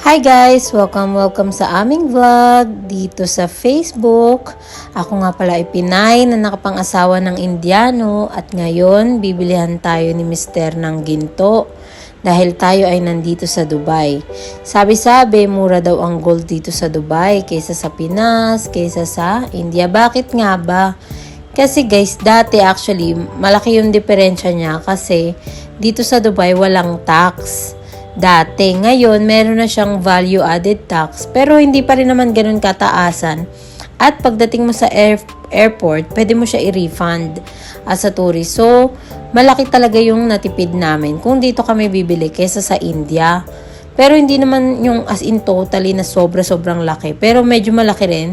Hi guys! Welcome, welcome sa aming vlog dito sa Facebook. Ako nga pala ay Pinay na nakapangasawa ng Indiano at ngayon bibilihan tayo ni Mister ng ginto dahil tayo ay nandito sa Dubai. Sabi-sabi, mura daw ang gold dito sa Dubai kaysa sa Pinas, kaysa sa India. Bakit nga ba? Kasi guys, dati actually, malaki yung diferensya niya kasi dito sa Dubai walang tax dati. Ngayon, meron na siyang value added tax pero hindi pa rin naman ganun kataasan. At pagdating mo sa air, airport, pwede mo siya i-refund as a tourist. So, malaki talaga yung natipid namin kung dito kami bibili kesa sa India. Pero hindi naman yung as in totally na sobra-sobrang laki. Pero medyo malaki rin.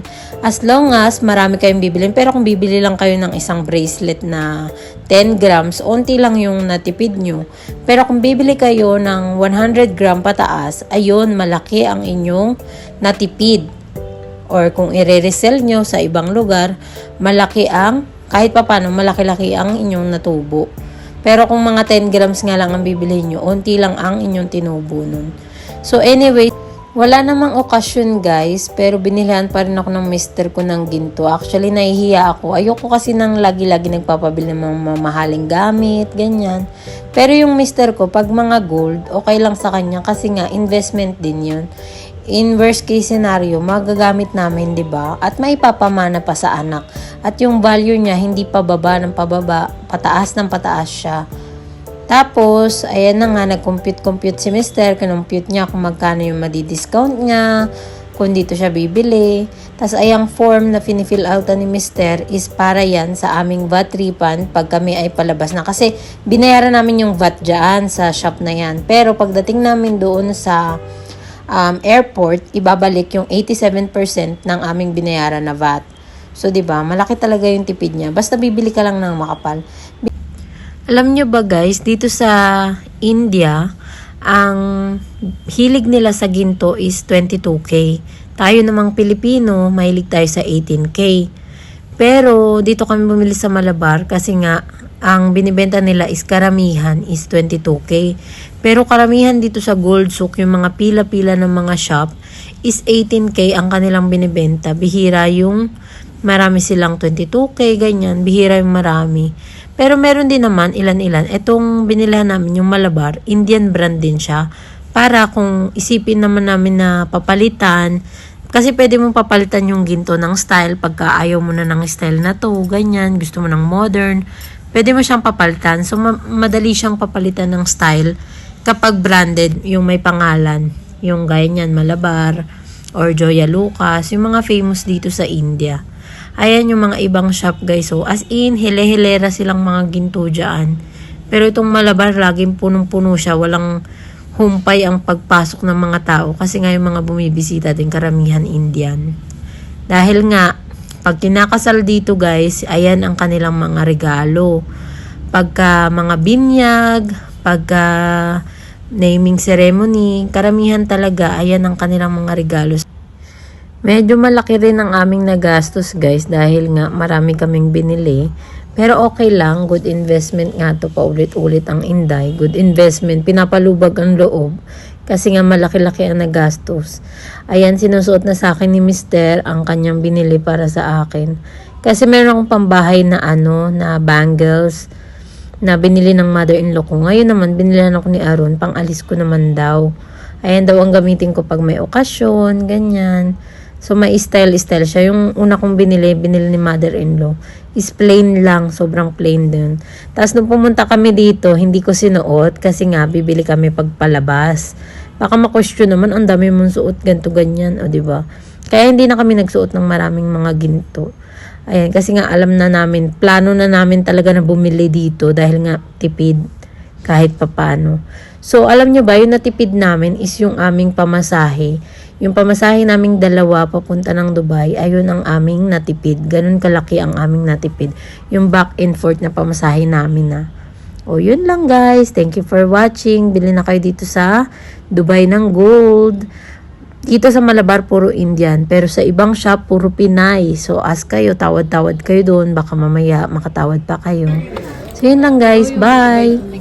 As long as marami kayong bibilin. Pero kung bibili lang kayo ng isang bracelet na 10 grams, onti lang yung natipid nyo. Pero kung bibili kayo ng 100 gram pataas, ayun, malaki ang inyong natipid. Or kung i-resell nyo sa ibang lugar, malaki ang, kahit pa paano, malaki-laki ang inyong natubo. Pero kung mga 10 grams nga lang ang bibilhin nyo, onti lang ang inyong tinubo nun. So anyway, wala namang okasyon guys, pero binilhan pa rin ako ng mister ko ng ginto. Actually, nahihiya ako. Ayoko kasi nang lagi-lagi nagpapabili ng mga mamahaling gamit, ganyan. Pero yung mister ko, pag mga gold, okay lang sa kanya kasi nga, investment din yun. In worst case scenario, magagamit namin, di ba? At may papamana pa sa anak. At yung value niya, hindi pa baba ng pababa, pataas ng pataas siya. Tapos, ayan na nga, nag-compute-compute si Mister. Kinumpute niya kung magkano yung madi-discount niya, kung dito siya bibili. Tapos, ayang form na finifill out ni Mister is para yan sa aming VAT refund pag kami ay palabas na. Kasi, binayaran namin yung VAT dyan sa shop na yan. Pero, pagdating namin doon sa um, airport, ibabalik yung 87% ng aming binayaran na VAT. So, di ba malaki talaga yung tipid niya. Basta bibili ka lang ng makapal. Alam nyo ba guys, dito sa India, ang hilig nila sa ginto is 22k. Tayo namang Pilipino, mahilig tayo sa 18k. Pero dito kami bumili sa Malabar kasi nga ang binibenta nila is karamihan is 22k. Pero karamihan dito sa Gold Souk, yung mga pila-pila ng mga shop is 18k ang kanilang binibenta. Bihira yung marami silang 22k, ganyan. Bihira yung marami. Pero meron din naman ilan-ilan. Itong binilhan namin, yung Malabar, Indian brand din siya. Para kung isipin naman namin na papalitan, kasi pwede mong papalitan yung ginto ng style pagka ayaw mo na ng style na to, ganyan, gusto mo ng modern. Pwede mo siyang papalitan. So, ma- madali siyang papalitan ng style kapag branded, yung may pangalan. Yung ganyan, Malabar, or Joya Lucas, yung mga famous dito sa India. Ayan yung mga ibang shop guys. So, as in, hele-helera silang mga ginto dyan. Pero itong Malabar, laging punong-puno siya. Walang humpay ang pagpasok ng mga tao. Kasi nga yung mga bumibisita din, karamihan Indian. Dahil nga, pag kinakasal dito guys, ayan ang kanilang mga regalo. Pagka mga binyag, pagka naming ceremony, karamihan talaga, ayan ang kanilang mga regalo. Medyo malaki rin ang aming nagastos guys dahil nga marami kaming binili. Pero okay lang, good investment nga to paulit-ulit ang Inday. Good investment, pinapalubag ang loob. Kasi nga malaki-laki ang nagastos. Ayan, sinusuot na sa akin ni Mister ang kanyang binili para sa akin. Kasi meron akong pambahay na ano, na bangles na binili ng mother-in-law ko. Ngayon naman, binili ako ni Aaron, pang alis ko naman daw. Ayan daw ang gamitin ko pag may okasyon, ganyan. So, may style-style siya. Yung una kong binili, binili ni mother-in-law, is plain lang. Sobrang plain din. Tapos, nung pumunta kami dito, hindi ko sinuot kasi nga, bibili kami pagpalabas. Baka ma-question naman, ang dami mong suot, ganto ganyan, o ba? Kaya hindi na kami nagsuot ng maraming mga ginto. Ayan, kasi nga alam na namin, plano na namin talaga na bumili dito dahil nga tipid kahit papano. So, alam nyo ba, yung natipid namin is yung aming pamasahe. Yung pamasahe naming dalawa papunta ng Dubai, ayun ang aming natipid. Ganun kalaki ang aming natipid. Yung back and forth na pamasahe namin na. O, yun lang guys. Thank you for watching. Bili na kayo dito sa Dubai ng gold. Dito sa Malabar, puro Indian. Pero sa ibang shop, puro Pinay. So, ask kayo, tawad-tawad kayo doon. Baka mamaya makatawad pa kayo. So, yun lang guys. Bye!